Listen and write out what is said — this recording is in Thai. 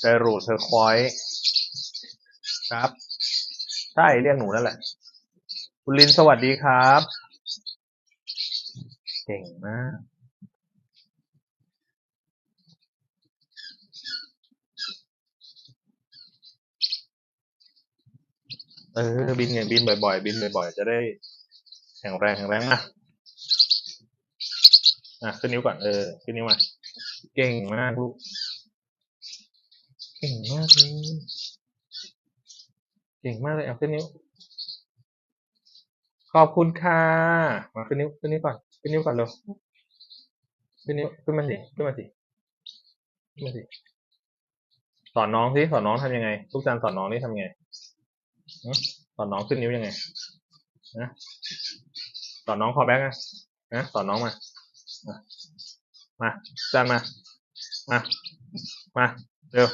เปรูเทอร์คอยครับ ใช่เรียกหนูนั่นแหละ คุณลินสวัสดีครับ เก่งมากเออบินไงบินบ่อยๆ บินบ่อยๆ จะได้แข็งแรงแข็งแรงอะอะขึ้นนิ้วก่อนเออ ขึ้นนิ้วมา เก่งมากลูก เก่งมากเลยเก่งมากเลยเอาขึ้นนิ้ว ขอบคุณค่ะ มาขึ้นนิ้วขึ้นนิ้วก่อนขึ้นนิ้วก่อนเร็วขึ้นนิ้วขึ้นมาสิขึ้นมาสิขึ้นมาสิสอนน้องสิสอนน้องทำยังไงลูกจันสอนน้องนี่ทำยังไงสอนน้องขึ้นนิ้วยังไงนะสอนน้องคอแบ็กนะนะสอนน้องมามามาจันมามามาเร็ว